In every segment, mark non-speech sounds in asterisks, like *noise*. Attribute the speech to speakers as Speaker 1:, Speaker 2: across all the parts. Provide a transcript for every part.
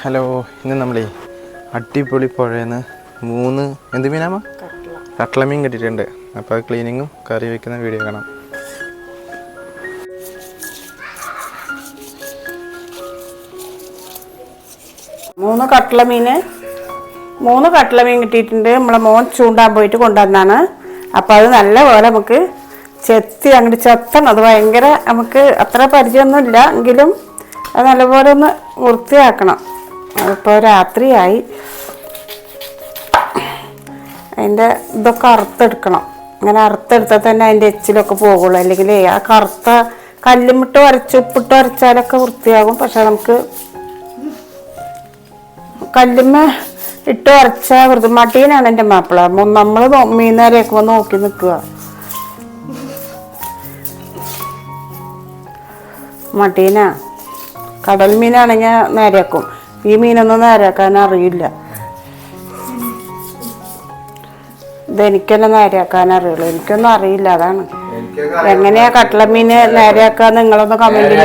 Speaker 1: Hello ഇന്ന് നമ്മളേ അടിപൊളി പുഴയെന്ന് മൂന്ന് എന്ത് മീനാമ കട്ടള മീൻ കിട്ടിയിട്ടുണ്ട്. അപ്പോൾ അത് ക്ലീനിങ്ങും കറി വെക്കുന്ന വീഡിയോ കാണാം.
Speaker 2: മൂന്ന് കട്ട്ള മീന്. മൂന്ന് കട്ട്ള മീൻ കിട്ടിയിട്ടുണ്ട്. നമ്മളെ മോൻ ചൂണ്ടാൻ പോയിട്ട് കൊണ്ടുവന്നാണ്. അപ്പോൾ അത് നല്ല പോലെ നമുക്ക് ചെത്തി അങ്ങോട്ട് ചെത്തണം. അത് ഭയങ്കര നമുക്ക് അത്ര പരിചയമൊന്നുമില്ല. എങ്കിലും അത് നല്ലപോലെ ഒന്ന് വൃത്തിയാക്കണം. അതിപ്പോൾ രാത്രിയായി. അതിന്റെ ഇതൊക്കെ അറുത്തെടുക്കണം. അങ്ങനെ അറുത്തെടുത്താൽ തന്നെ അതിന്റെ എച്ചിലൊക്കെ പോകുള്ളൂ. അല്ലെങ്കിൽ ആ കറുത്ത കല്ലുമിട്ട് വരച്ച് ഉപ്പിട്ട് വരച്ചാലൊക്കെ വൃത്തിയാകും. പക്ഷെ നമുക്ക് കല്ലുമ്മ ഇട്ട് വരച്ച വൃതുമാട്ടീനാണ് മട്ടീനാണ് എന്റെ മാപ്പിള. നമ്മൾ മീനേരേക്കുമ്പോൾ നോക്കി നിൽക്കുക. മട്ടീന കടൽ മീനാണെങ്കിൽ നേരെയാക്കും. ഈ മീനൊന്നും നേരാക്കാൻ അറിയില്ല. ഇതെനിക്കെന്നെ നേരെയാക്കാൻ അറിയുള്ളൂ. എനിക്കൊന്നും അറിയില്ല അതാണ്. എങ്ങനെയാ കട്ടള മീന് നേരെയാക്കാൻ നിങ്ങളൊന്ന് കമന്റിൽ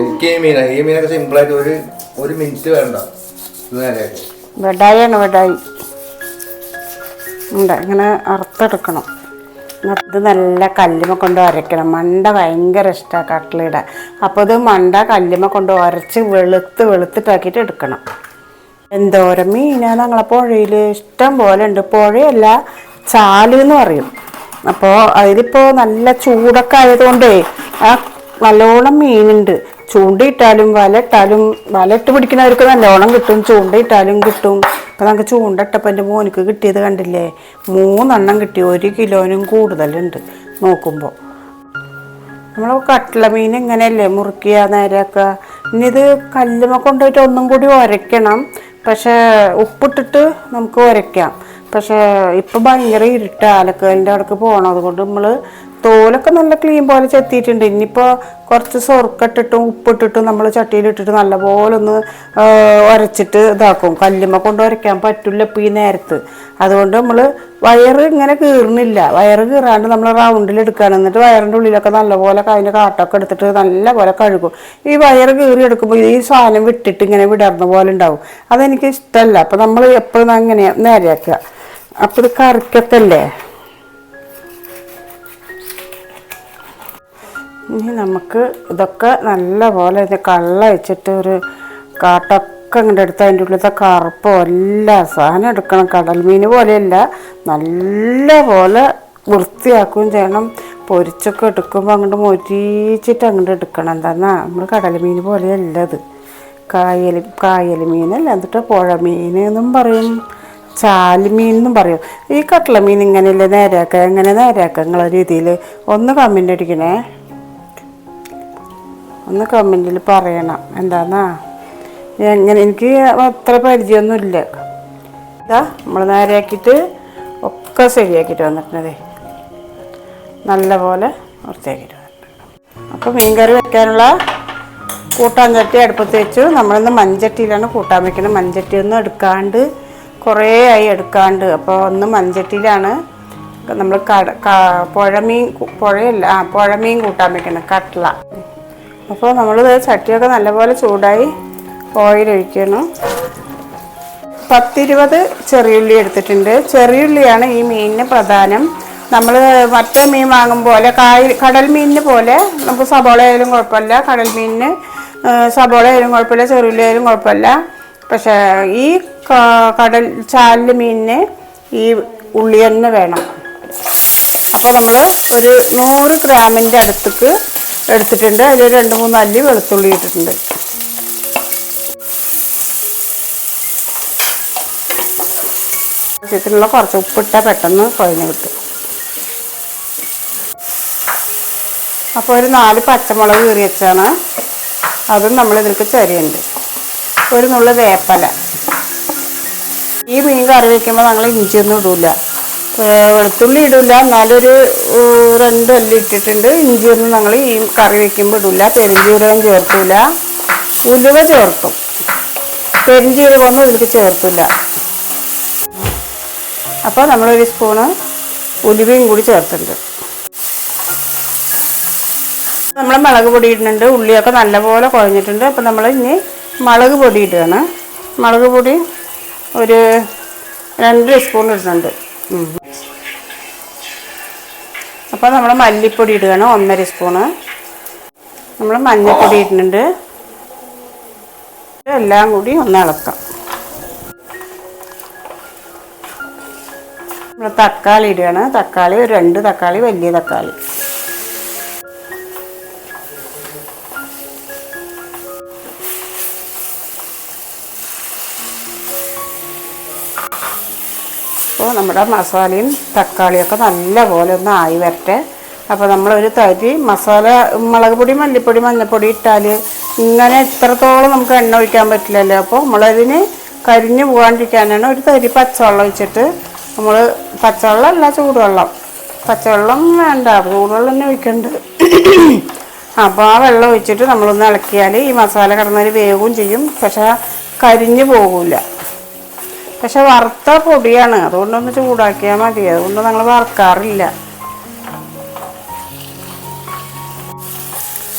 Speaker 3: എനിക്ക് ഈ മീന ഈ മീനൊക്കെ സിമ്പിളായിട്ട് ഒരു ഒരു മിനിറ്റ് വേണ്ട. ഇത് നേരെയാക്കും
Speaker 2: വെടായാണ് വെടായി. ഉണ്ട് ഇങ്ങനെ അറുത്തെടുക്കണം. ഇത് നല്ല കല്ലുമ കൊണ്ട് ഉരയ്ക്കണം മണ്ട ഭയങ്കര ഇഷ്ടമാണ് കട്ട്ലയുടെ അപ്പോൾ ഇത് മണ്ട കല്ലുമ കൊണ്ട് ഉരച്ച് വെളുത്ത് വെളുത്തിട്ടാക്കിയിട്ട് എടുക്കണം. എന്തോരം മീനാ ഞങ്ങളെ പുഴയിൽ ഇഷ്ടം പോലെ ഉണ്ട്. പുഴയല്ല ചാൽ പറയും. അപ്പോൾ അതിലിപ്പോൾ നല്ല ചൂടൊക്കെ ആയതുകൊണ്ടേ ആ നല്ലോണം മീനുണ്ട്. ചൂണ്ടയിട്ടാലും വല ഇട്ടാലും വല ഇട്ട് പിടിക്കുന്നവർക്ക് നല്ലോണം കിട്ടും. ചൂണ്ടയിട്ടാലും കിട്ടും. ഇപ്പം നമുക്ക് ചൂണ്ടട്ടപ്പം എന്റെ മോനിക്ക് കിട്ടിയത് കണ്ടില്ലേ? മൂന്നെണ്ണം കിട്ടി. ഒരു കിലോനും കൂടുതലുണ്ട് നോക്കുമ്പോൾ നമ്മൾ കട്ടിള മീൻ ഇങ്ങനെയല്ലേ മുറുക്കിയ നേരെയൊക്കെ. ഇനി ഇത് കല്ലുമ കൊണ്ടുപോയിട്ട് ഒന്നും കൂടി ഉരയ്ക്കണം പക്ഷേ ഉപ്പിട്ടിട്ട് നമുക്ക് ഉരയ്ക്കാം പക്ഷേ ഇപ്പം ഭയങ്കര ഇരുട്ട് ആലക്കലിന്റെ അവിടേക്ക് പോകണം അതുകൊണ്ട് നമ്മൾ തോലൊക്കെ നല്ല ക്ലീൻ പോലെ ചെത്തിയിട്ടുണ്ട് ഇനിയിപ്പോൾ കുറച്ച് സ്വർക്കിട്ടിട്ടും ഉപ്പിട്ടിട്ടും നമ്മൾ ചട്ടിയിലിട്ടിട്ട് നല്ലപോലെ ഒന്ന് ഉരച്ചിട്ട് ഇതാക്കും. കല്ലുമ്മ കൊണ്ട് ഉരയ്ക്കാൻ പറ്റില്ല ഇപ്പോൾ ഈ നേരത്ത്. അതുകൊണ്ട് നമ്മൾ വയറ് ഇങ്ങനെ കീറുന്നില്ല വയറ് കീറാണ്ട് നമ്മൾ റൗണ്ടിൽ എടുക്കുകയാണ് എന്നിട്ട് വയറിന്റെ ഉള്ളിലൊക്കെ നല്ലപോലെ അതിന്റെ കാട്ടൊക്കെ എടുത്തിട്ട് നല്ലപോലെ കഴുകും. ഈ വയറ് കീറി എടുക്കുമ്പോൾ ഈ സാധനം വിട്ടിട്ട് ഇങ്ങനെ വിടർന്ന പോലെ ഉണ്ടാവും. അതെനിക്ക് ഇഷ്ടമല്ല അപ്പോൾ നമ്മൾ എപ്പോഴും അങ്ങനെ നേരെയാക്കുക. അപ്പോൾ ഇത് കറിക്കൊക്കെ അല്ലേ? ഇനി നമുക്ക് ഇതൊക്കെ നല്ല പോലെ ഇത് കള്ള വെച്ചിട്ട് ഒരു കാട്ടൊക്കെ അങ്ങോട്ട് എടുത്ത് അതിന്റെ ഉള്ളിലത്തെ കറുപ്പോ എല്ലാ സാധനം എടുക്കണം. കടൽ മീൻ പോലെയല്ല നല്ല പോലെ വൃത്തിയാക്കുകയും ചെയ്യണം. പൊരിച്ചൊക്കെ എടുക്കുമ്പോൾ അങ്ങോട്ട് മൊരിച്ചിട്ട് അങ്ങോട്ട് എടുക്കണം. എന്താന്നാ നമ്മൾ കടൽ മീൻ പോലെയല്ല അത് കായൽ കായൽ മീനല്ല എന്നിട്ട് പുഴ മീൻ എന്നും പറയും. ചാലിമീൻ എന്നും പറയും. ഈ കട്ടള മീൻ ഇങ്ങനെയല്ലേ നേരെയാക്കുക? എങ്ങനെ നേരെയാക്കുക നിങ്ങളെ രീതിയിൽ ഒന്ന് കമ്മിന്റെ അടിക്കണേ. ഒന്ന് കമന്റിൽ പറയണം. എന്താന്നാ? എങ്ങനെ? എനിക്ക് അത്ര പരിചയമൊന്നുമില്ല ഇതാ നമ്മൾ നേരെയാക്കിയിട്ട് ഒക്കെ ശരിയാക്കിയിട്ട് വന്നിട്ടുണ്ടേ നല്ല പോലെ വൃത്തിയാക്കിയിട്ട് വന്നിട്ടുണ്ട്. അപ്പോൾ മീൻകറി വെക്കാനുള്ള കൂട്ടാൻ ചട്ടി അടുപ്പത്ത് വെച്ചു. നമ്മളിന്ന് മൺചട്ടിയിലാണ് കൂട്ടാൻ വെക്കുന്നത്. മൺചട്ടി ഒന്നും എടുക്കാണ്ട് കുറേ ആയി എടുക്കാണ്ട്. അപ്പോൾ ഒന്ന് മൺചട്ടിയിലാണ് നമ്മൾ കട പുഴമീൻ പുഴയല്ല ആ പുഴമീൻ കൂട്ടാൻ വെക്കണം കട്ട്ള അപ്പോൾ നമ്മൾ ചട്ടിയൊക്കെ നല്ലപോലെ ചൂടായി ഓയിൽ ഒഴിക്കണം പത്തിരുപത് ചെറിയുള്ളി എടുത്തിട്ടുണ്ട്. ചെറിയുള്ളിയാണ് ഈ മീനിന് പ്രധാനം. നമ്മൾ മറ്റേ മീൻ വാങ്ങും പോലെ കായ കടൽ മീനിന് പോലെ നമുക്ക് സബോള ആയാലും കുഴപ്പമില്ല. കടൽ മീനിന് സബോള ആയാലും കുഴപ്പമില്ല. ചെറിയുള്ളി ആയാലും കുഴപ്പമില്ല. പക്ഷേ ഈ കടൽ ചാലിൽ മീനിന് ഈ ഉള്ളി തന്നെ വേണം. അപ്പോൾ നമ്മൾ ഒരു നൂറ് ഗ്രാമിന്റെ അടുത്തേക്ക് എടുത്തിട്ടുണ്ട്. അതിൽ രണ്ട് മൂന്ന് അല്ലി വെളുത്തുള്ളി ഇട്ടിട്ടുണ്ട്. ആവശ്യത്തിനുള്ള കുറച്ച് ഉപ്പിട്ട പെട്ടെന്ന് കുഴഞ്ഞു കിട്ടും. അപ്പോൾ ഒരു നാല് പച്ചമുളക് കീറി വെച്ചാണ് അതും നമ്മൾ ഇതിലേക്ക് ചരിയുണ്ട്. ഒരു നുള്ളു വേപ്പല. ഈ മീൻ കറി വയ്ക്കുമ്പോൾ ഞങ്ങൾ ഇഞ്ചിയൊന്നും ഇടില്ല വെളുത്തുള്ളി ഇടില്ല എന്നാലൊരു രണ്ട് അല്ലി ഇട്ടിട്ടുണ്ട്. ഇഞ്ചിയൊന്നും ഞങ്ങൾ ഈ കറി വെക്കുമ്പോൾ ഇടില്ല പെരിഞ്ചീരകം ചേർക്കില്ല ഉലുവ ചേർക്കും. പെരിഞ്ചീരകമൊന്നും ഇതിലേക്ക് ചേർക്കില്ല അപ്പോൾ നമ്മളൊരു സ്പൂണ് ഉലുവയും കൂടി ചേർത്തിട്ടുണ്ട്. നമ്മൾ മുളക് പൊടി ഇടുന്നുണ്ട്. ഉള്ളിയൊക്കെ നല്ലപോലെ കുഴഞ്ഞിട്ടുണ്ട്. അപ്പോൾ നമ്മൾ ഇനി മുളക് പൊടി ഇടുകയാണ്. മുളക് പൊടി ഒരു രണ്ട് സ്പൂൺ ഇടുന്നുണ്ട്. അപ്പോൾ നമ്മൾ മല്ലിപ്പൊടി ഇടുകയാണ് ഒന്നര സ്പൂണ് നമ്മൾ മഞ്ഞൾപ്പൊടി ഇടുന്നുണ്ട്. എല്ലാം കൂടി ഒന്ന് ഇളക്കാം. നമ്മൾ തക്കാളി ഇടുകയാണ്. തക്കാളി ഒരു രണ്ട് തക്കാളി വലിയ തക്കാളി. നമ്മുടെ മസാലയും തക്കാളിയൊക്കെ നല്ലപോലെ ഒന്ന് ആയി വരട്ടെ. അപ്പോൾ നമ്മളൊരു തരി മസാല മുളക് പൊടി മല്ലിപ്പൊടി മഞ്ഞൾപ്പൊടി ഇട്ടാൽ ഇങ്ങനെ ഇത്രത്തോളം നമുക്ക് എണ്ണ ഒഴിക്കാൻ പറ്റില്ലല്ലോ. അപ്പോൾ നമ്മളതിന് കരിഞ്ഞു പോകാണ്ടിരിക്കാനാണ് ഒരു തരി പച്ചവെള്ളം ഒഴിച്ചിട്ട് നമ്മൾ പച്ചവെള്ളം അല്ല ചൂടുവെള്ളം. പച്ചവെള്ളം വേണ്ട ചൂടുവെള്ളം തന്നെ ഒഴിക്കണ്ട്. അപ്പോൾ ആ വെള്ളം ഒഴിച്ചിട്ട് നമ്മളൊന്ന് ഇളക്കിയാൽ ഈ മസാല കിടന്നൊരു വേവും ചെയ്യും. പക്ഷേ കരിഞ്ഞു പോകില്ല പക്ഷെ വറുത്ത പൊടിയാണ്. അതുകൊണ്ടൊന്ന് ചൂടാക്കിയാൽ മതി. അതുകൊണ്ട് ഞങ്ങൾ വറുക്കാറില്ല.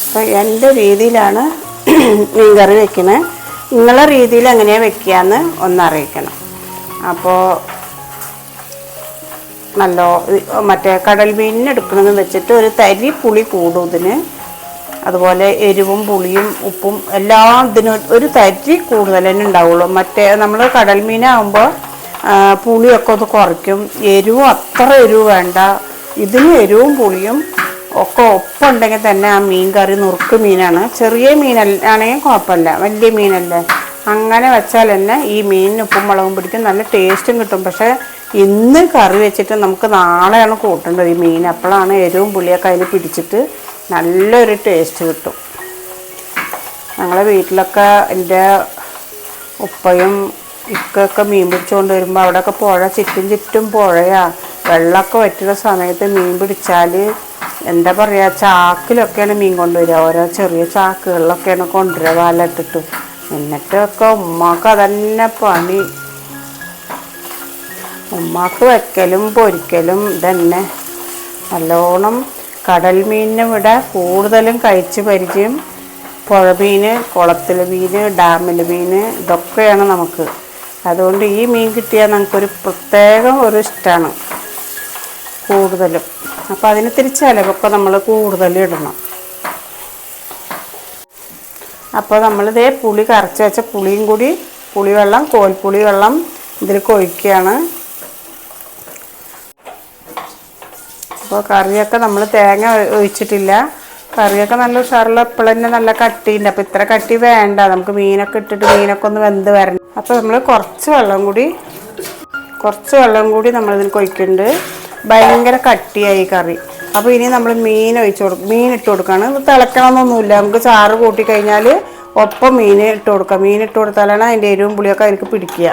Speaker 2: അപ്പോൾ എന്റെ രീതിയിലാണ് *clears throat* മീൻകറി വെക്കുന്നത് നിങ്ങളെ രീതിയിൽ എങ്ങനെയാണ് വെക്കുകയെന്ന് ഒന്നറിയിക്കണം അപ്പോൾ നല്ല മറ്റേ കടൽ മീനിന് എടുക്കണമെന്ന് വെച്ചിട്ട് ഒരു തരി പുളി കൂടും ഇതിന്. അതുപോലെ എരിവും പുളിയും ഉപ്പും എല്ലാം ഇതിനും ഒരു തരി കൂടുതൽ തന്നെ ഉണ്ടാവുള്ളൂ. മറ്റേ നമ്മൾ കടൽ മീനാകുമ്പോൾ പുളിയൊക്കെ ഒന്ന് കുറയ്ക്കും. എരിവും അത്ര എരിവ് വേണ്ട. ഇതിന് എരിവും പുളിയും ഒക്കെ ഉപ്പുണ്ടെങ്കിൽ തന്നെ ആ മീൻ കറി നുറുക്ക് മീനാണ്. ചെറിയ മീനല്ല കുഴപ്പമില്ല. വലിയ മീനല്ലേ. അങ്ങനെ വെച്ചാൽ തന്നെ ഈ മീനിന് ഉപ്പും മുളകും പിടിക്കും. നല്ല ടേസ്റ്റും കിട്ടും. പക്ഷേ ഇന്ന് കറി വെച്ചിട്ട് നമുക്ക് നാളെയാണ് കൂട്ടേണ്ടത് ഈ മീൻ. അപ്പോഴാണ് എരിവും പുളിയൊക്കെ അതിൽ പിടിച്ചിട്ട് നല്ലൊരു ടേസ്റ്റ് കിട്ടും. ഞങ്ങളെ വീട്ടിലൊക്കെ എന്റെ ഉപ്പയും ഇക്കൊക്കെ മീൻ പിടിച്ചുകൊണ്ട് വരുമ്പോൾ അവിടെയൊക്കെ പുഴ ചുറ്റും ചുറ്റും പുഴയാ. വെള്ളമൊക്കെ വറ്റുന്ന സമയത്ത് മീൻ പിടിച്ചാൽ എന്താ പറയുക ചാക്കിലൊക്കെയാണ് മീൻ കൊണ്ടുവരിക. ഓരോ ചെറിയ ചാക്കുകളിലൊക്കെയാണ് കൊണ്ടുവരിക വലട്ടിട്ട്. എന്നിട്ടൊക്കെ ഉമ്മാക്ക് അതന്നെ പണി. ഉമ്മാക്ക് വെക്കലും പൊരിക്കലും ഇതന്നെ. നല്ലോണം കടൽ മീനിനെ ഇവിടെ കൂടുതലും കഴിച്ച് പരിചയം. പുഴ മീൻ കുളത്തിലെ മീൻ ഡാമിലെ മീൻ ഇതൊക്കെയാണ് നമുക്ക്. അതുകൊണ്ട് ഈ മീൻ കിട്ടിയാൽ നമുക്കൊരു പ്രത്യേകം ഒരു ഇഷ്ടമാണ് കൂടുതലും. അപ്പോൾ അതിന് തിരിച്ച് ചിലവൊക്കെ നമ്മൾ കൂടുതൽ ഇടണം. അപ്പോൾ നമ്മളിതേ പുളി കറച്ച് വെച്ച പുളിയും കൂടി പുളിവെള്ളം കോൽപ്പുളി വെള്ളം ഇതിൽ കൊഴിക്കുകയാണ് അപ്പോൾ കറിയൊക്കെ നമ്മൾ തേങ്ങ ഒഴിച്ചിട്ടില്ല. കറിയൊക്കെ നല്ല ഉഷാറുള്ള എപ്പോഴും തന്നെ നല്ല കട്ടിയുണ്ട് അപ്പോൾ ഇത്ര കട്ടി വേണ്ട. നമുക്ക് മീനൊക്കെ ഇട്ടിട്ട് മീനൊക്കെ ഒന്ന് വെന്ത് വരണം. അപ്പോൾ നമ്മൾ കുറച്ച് വെള്ളം കൂടി കുറച്ച് വെള്ളം കൂടി നമ്മളിതിൽ കൊയ്ക്കുന്നുണ്ട് ഭയങ്കര കട്ടിയായി കറി. അപ്പോൾ ഇനി നമ്മൾ മീൻ ഒഴിച്ച് കൊടുക്കും മീൻ ഇട്ട് കൊടുക്കുകയാണ് ഇത് തിളക്കണമെന്നൊന്നുമില്ല നമുക്ക് ചാറ് കൂട്ടി കഴിഞ്ഞാൽ ഒപ്പം മീൻ ഇട്ട് കൊടുക്കാം. മീൻ ഇട്ട് കൊടുത്താലാണ് അതിന്റെ എരിവും പുളിയൊക്കെ അതിലേക്ക് പിടിക്കുക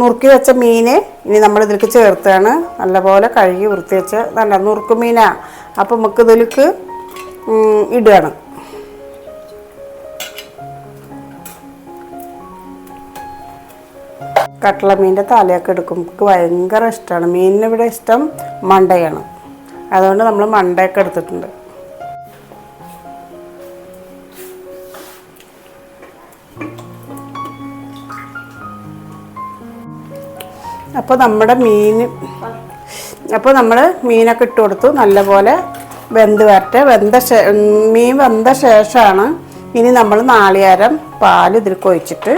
Speaker 2: നുറുക്കി വെച്ച മീൻ ഇനി നമ്മൾ ഇതിലേക്ക് ചേർത്താണ്. നല്ലപോലെ കഴുകി വൃത്തി വെച്ച് നല്ല നുറുക്ക് മീനാ. അപ്പം നമുക്ക് ഇതിലേക്ക് ഇടുകയാണ്. കട്ടള മീന്റെ തലയൊക്കെ എടുക്കും. എനിക്ക് ഭയങ്കര ഇഷ്ടമാണ് മീനിന് ഇവിടെ ഇഷ്ടം മണ്ടയാണ്. അതുകൊണ്ട് നമ്മൾ മണ്ടയൊക്കെ എടുത്തിട്ടുണ്ട്. അപ്പോൾ നമ്മുടെ മീൻ അപ്പോൾ നമ്മൾ മീനൊക്കെ ഇട്ട് കൊടുത്തു. നല്ലപോലെ വെന്ത് വരട്ടെ. വെന്ത മീൻ വെന്ത ശേഷമാണ് ഇനി നമ്മൾ നാളികേരം പാൽ ഇതിൽ കൊഴിച്ചിട്ട്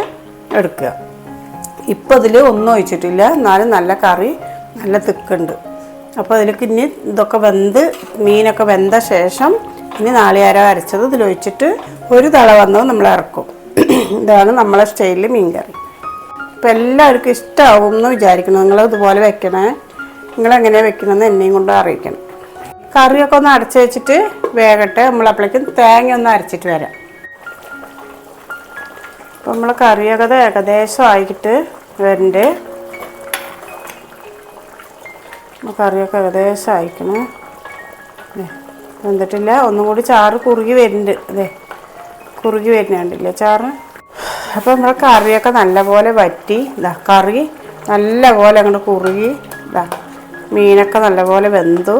Speaker 2: എടുക്കുക. ഇപ്പോൾ ഇതിൽ ഒന്നും ഒഴിച്ചിട്ടില്ല. എന്നാലും നല്ല കറി നല്ല തിക്കുണ്ട്. അപ്പോൾ അതിലേക്ക് ഇനി ഇതൊക്കെ വെന്ത് മീനൊക്കെ വെന്ത ശേഷം ഇനി നാളികേരം അരച്ചത് ഇതിലൊഴിച്ചിട്ട് ഒരു തള വന്നത് നമ്മൾ ഇറക്കും. ഇതാണ് നമ്മളെ സ്റ്റൈലിൽ മീൻ കറി ഇപ്പം എല്ലാവർക്കും ഇഷ്ടമാവും എന്ന് വിചാരിക്കുന്നു. നിങ്ങൾ ഇതുപോലെ വെക്കണേ. നിങ്ങൾ എങ്ങനെയാണ് വെക്കണമെന്ന് എന്നെയും കൊണ്ട് അറിയിക്കണം. കറിയൊക്കെ ഒന്ന് അടച്ച് വെച്ചിട്ട് വേഗട്ടെ നമ്മൾ തേങ്ങ ഒന്ന് അരച്ചിട്ട് വരാം. അപ്പം നമ്മൾ കറിയൊക്കെ ഏകദേശം ആയിട്ട് വരണ്ട്. കറിയൊക്കെ ഏകദേശം ആയിക്കണേ. വെന്തിട്ടില്ല. ഒന്നും കൂടി ചാറ് കുറുകി വരുന്നുണ്ട്. അതെ കുറുകി വരുന്നുണ്ടല്ലേ ചാറ് അപ്പോൾ നമ്മുടെ കറിയൊക്കെ നല്ലപോലെ വറ്റി ഇതാ കറി നല്ലപോലെ അങ്ങോട്ട് കുറുകി ഇതാ മീനൊക്കെ നല്ലപോലെ വെന്തു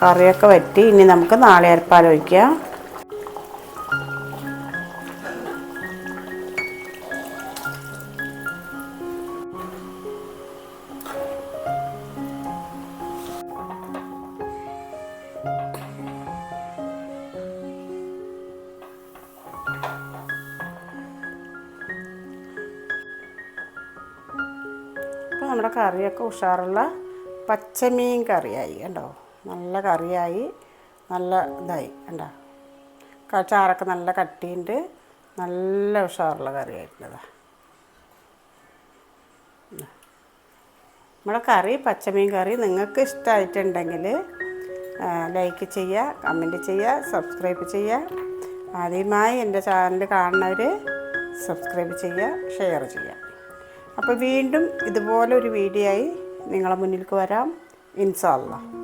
Speaker 2: കറിയൊക്കെ വറ്റി. ഇനി നമുക്ക് നാളികേരപ്പാൽ ഒഴിക്കാം. നമ്മുടെ കറിയൊക്കെ ഉഷാറുള്ള പച്ചമീൻ കറിയായി കണ്ടോ? നല്ല കറിയായി നല്ല ഇതായി കണ്ടോ? ചാറൊക്കെ നല്ല കട്ടിയുണ്ട് നല്ല ഉഷാറുള്ള കറിയായിട്ടുള്ളതാ. നമ്മുടെ കറി പച്ചമീൻ കറി നിങ്ങൾക്ക് ഇഷ്ടമായിട്ടുണ്ടെങ്കിൽ ലൈക്ക് ചെയ്യുക കമന്റ് ചെയ്യുക സബ്സ്ക്രൈബ് ചെയ്യുക. ആദ്യമായി എന്റെ ചാനൽ കാണുന്നവർ സബ്സ്ക്രൈബ് ചെയ്യുക ഷെയർ ചെയ്യുക. അപ്പോൾ വീണ്ടും ഇതുപോലെ ഒരു വീഡിയോ ആയി നിങ്ങളെ മുന്നിലേക്ക് വരാം. ഇൻഷാ അല്ലാ